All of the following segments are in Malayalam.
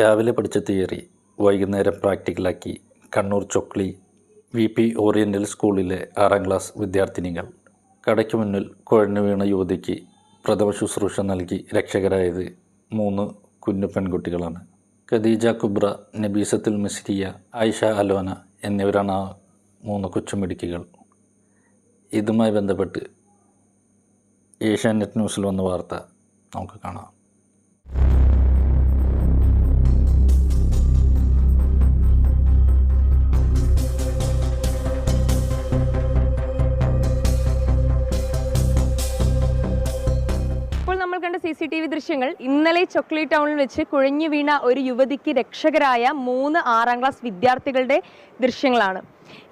രാവിലെ പഠിച്ച തിയറി വൈകുന്നേരം പ്രാക്ടിക്കലാക്കി Kannur Chokli V P oriental സ്കൂളിലെ ആറാം ക്ലാസ് വിദ്യാർത്ഥിനികൾ. കടയ്ക്ക് മുന്നിൽ കുഴഞ്ഞു വീണ യുവതിക്ക് പ്രഥമ ശുശ്രൂഷ നൽകി രക്ഷകരായത് മൂന്ന് കുഞ്ഞു പെൺകുട്ടികളാണ്. ഖദീജ കുബ്ര നബീസത്തുൽ മിസ്രിയ ആയിഷ അലോന എന്നിവരാണ് ആ മൂന്ന് കൊച്ചുമിടുക്കികൾ ഇതുമായി ബന്ധപ്പെട്ട് ഏഷ്യാനെറ്റ് ന്യൂസിൽ വന്ന വാർത്ത നമുക്ക് കാണാം. സി ടി വി ദൃശ്യങ്ങൾ ഇന്നലെ ചൊക്ലി ടൗണിൽ വെച്ച് കുഴഞ്ഞു വീണ ഒരു യുവതിക്ക് രക്ഷകരായ മൂന്ന് ആറാം ക്ലാസ് വിദ്യാർത്ഥികളുടെ ദൃശ്യങ്ങളാണ്.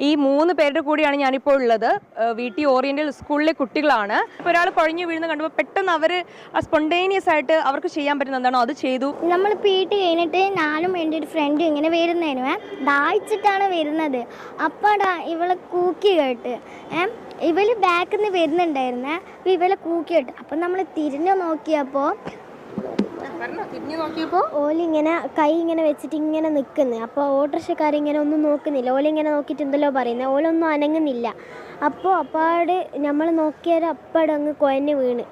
ഈ മൂന്ന് പേരുടെ കൂടിയാണ് ഞാനിപ്പോൾ ഉള്ളത്. ഏഹ് വി ടി ഓറിയന്റൽ സ്കൂളിലെ കുട്ടികളാണ്. ഒരാൾ കുഴഞ്ഞു വീഴുന്ന കണ്ടപ്പോൾ പെട്ടെന്ന് അവർ സ്പോണ്ടേനിയസ് ആയിട്ട് അവർക്ക് ചെയ്യാൻ പറ്റുന്ന എന്താണോ അത് ചെയ്തു. നമ്മൾ പി ടി കഴിഞ്ഞിട്ട് ഞാനും എന്റെ ഒരു ഫ്രണ്ടും ഇങ്ങനെ വരുന്നതിന് ദാഹിച്ചിട്ടാണ് വരുന്നത്. അപ്പോൾ ഇവളെ കൂക്കി കേട്ട്. ഏ ഇവൾ ബാക്കിൽ നിന്ന് വരുന്നുണ്ടായിരുന്നെ. അപ്പോൾ കൂക്കി കേട്ട് അപ്പം നമ്മൾ തിരിഞ്ഞു നോക്കിയപ്പോൾ നോക്കിയപ്പോൾ ഓലിങ്ങനെ കൈ ഇങ്ങനെ വെച്ചിട്ട് ഇങ്ങനെ നിൽക്കുന്നു അപ്പോൾ ഓട്ടോറിക്ഷക്കാരിങ്ങനെ ഒന്നും നോക്കുന്നില്ല. ഓലിങ്ങനെ നോക്കിയിട്ട് എന്തല്ലോ പറയുന്നത് ഓലൊന്നും അനങ്ങുന്നില്ല. അപ്പോൾ അപ്പാട് നമ്മൾ നോക്കിയാൽ അപ്പാട് അങ്ങ് കുഴഞ്ഞ് വീണ്.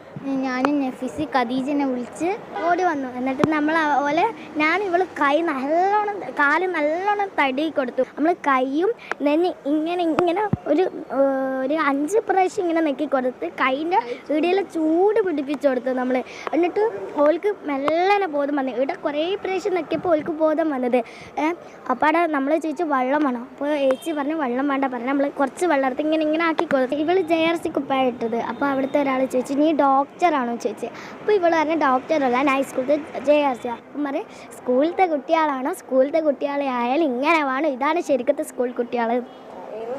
ഞാനും നഫീസി ഖദീജനെ വിളിച്ച് ഓടി വന്നു. എന്നിട്ട് നമ്മൾ അതുപോലെ ഞാൻ ഇവൾ കൈ നല്ലോണം കാൽ നല്ലോണം തടി കൊടുത്തു. നമ്മൾ കൈയും നെഞ്ഞ് ഇങ്ങനെ ഇങ്ങനെ ഒരു ഒരു അഞ്ച് പ്രാവശ്യം ഇങ്ങനെ നെക്കി കൊടുത്ത് കൈന്റെ ഇടയിൽ ചൂട് പിടിപ്പിച്ചു കൊടുത്തു നമ്മൾ എന്നിട്ട് ഓൾക്ക് മെല്ലനെ ബോധം വന്നു. ഇവിടെ കുറേ പ്രാവശ്യം നെക്കിയപ്പോൾ ഓൾക്ക് ബോധം വന്നത്. അപ്പോൾ അവിടെ നമ്മൾ ചോദിച്ചു വെള്ളം വേണം? അപ്പോൾ ഏച്ചി പറഞ്ഞു വെള്ളം വേണ്ട. പറഞ്ഞു നമ്മൾ കുറച്ച് വെള്ളം എടുത്ത് ഇങ്ങനെ ഇങ്ങനെ ആക്കി കൊടുത്തു. ഇവൾ ജെ ആർ സി കുപ്പായിട്ടത് അപ്പോൾ അവിടുത്തെ ഒരാൾ ചോദിച്ചു നീ ഡോക്ടറാണോ ചോദിച്ചത് അപ്പോൾ ഇവൾ പറഞ്ഞു ഡോക്ടറല്ല ഞാൻ ഹൈസ്കൂളിൽ ജെ ആർ സി അപ്പം പറയും സ്കൂളിലത്തെ കുട്ടികളാണോ സ്കൂളിലത്തെ കുട്ടികളെ ആയാലും ഇങ്ങനെ വേണം. ഇതാണ് ശരിക്കത്തെ സ്കൂൾ കുട്ടികൾ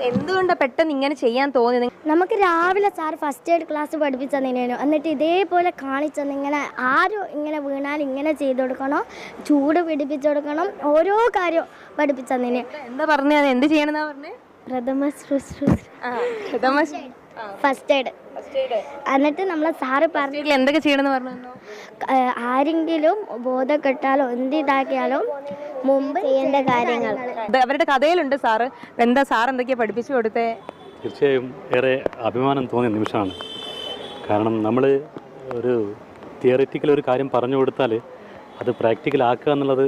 എന്തുകൊണ്ടാണ് പെട്ടെന്ന് ഇങ്ങനെ ചെയ്യാൻ തോന്നിയത്? നമുക്ക് രാവിലെ സാർ ഫസ്റ്റ് എയ്ഡ് ക്ലാസ് പഠിപ്പിച്ചു എന്നിട്ട് ഇതേപോലെ കാണിച്ചു ഇങ്ങനെ ആരും ഇങ്ങനെ വീണാൽ ഇങ്ങനെ ചെയ്തു കൊടുക്കണം. ചൂട് പിടിപ്പിച്ചു കൊടുക്കണം. ഓരോ കാര്യവും പഠിപ്പിച്ചു തന്നേന്. എന്താ പറഞ്ഞത്? എന്ത് ചെയ്യണമെന്നാ പറഞ്ഞത് പ്രഥമ ശുശ്രൂഷ ഫസ്റ്റ് എയ്ഡ് എന്നിട്ട് നമ്മളെ സാറ് പറഞ്ഞു എന്തൊക്കെ ചെയ്യണമെന്ന് പറഞ്ഞു ആരെങ്കിലും ബോധം കെട്ടാലോ എന്ത് ഇതാക്കിയാലും മുമ്പ് ചെയ്യേണ്ട കാര്യങ്ങൾ. അവരുടെ കഥയിലുണ്ട് സാറ്. എന്താ സാർ എന്തൊക്കെയാ പഠിപ്പിച്ചു കൊടുത്തേ? തീർച്ചയായും ഏറെ അഭിമാനം തോന്നിയ നിമിഷമാണ്. കാരണം നമ്മൾ ഒരു തിയറിറ്റിക്കൽ ഒരു കാര്യം പറഞ്ഞു കൊടുത്താൽ അത് പ്രാക്ടിക്കൽ ആക്കുക എന്നുള്ളത്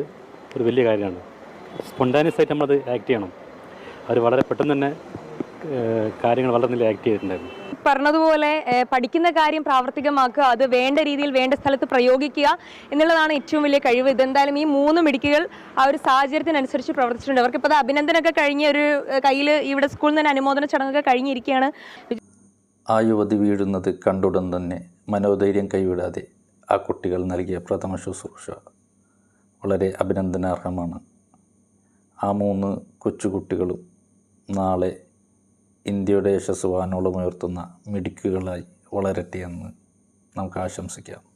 ഒരു വലിയ കാര്യമാണ്. സ്പോണ്ടാനിയസ് ആയിട്ട് നമ്മളത് ആക്ട് ചെയ്യണം. അവർ വളരെ പെട്ടെന്ന് തന്നെ കാര്യങ്ങൾ വളരെ നല്ല ആക്ട് ചെയ്തിട്ടുണ്ടായിരുന്നു. പറഞ്ഞതുപോലെ പഠിക്കുന്ന കാര്യം പ്രാവർത്തികമാക്കുക അത് വേണ്ട രീതിയിൽ വേണ്ട സ്ഥലത്ത് പ്രയോഗിക്കുക എന്നുള്ളതാണ് ഏറ്റവും വലിയ കഴിവ്. ഇതെന്തായാലും ഈ മൂന്ന് മിടുക്കുകൾ ആ ഒരു സാഹചര്യത്തിനനുസരിച്ച് പ്രവർത്തിച്ചിട്ടുണ്ട്. അവർക്കിപ്പോൾ അത് അഭിനന്ദനമൊക്കെ കഴിഞ്ഞ ഒരു കയ്യിൽ ഇവിടെ സ്കൂളിൽ നിന്ന് തന്നെ അനുമോദന ചടങ്ങൊക്കെ കഴിഞ്ഞിരിക്കുകയാണ്. ആ യുവതി വീഴുന്നത് കണ്ടുടൻ തന്നെ മനോധൈര്യം കൈവിടാതെ ആ കുട്ടികൾ നൽകിയ പ്രഥമ ശുശ്രൂഷ വളരെ അഭിനന്ദനാർഹമാണ്. ആ മൂന്ന് കൊച്ചുകുട്ടികളും നാളെ ഇന്ത്യയുടെ യശസ്സ് വാനോളം ഉയർത്തുന്ന മിടുക്കുകളായി വളരട്ടെ എന്ന് നമുക്ക് ആശംസിക്കാം.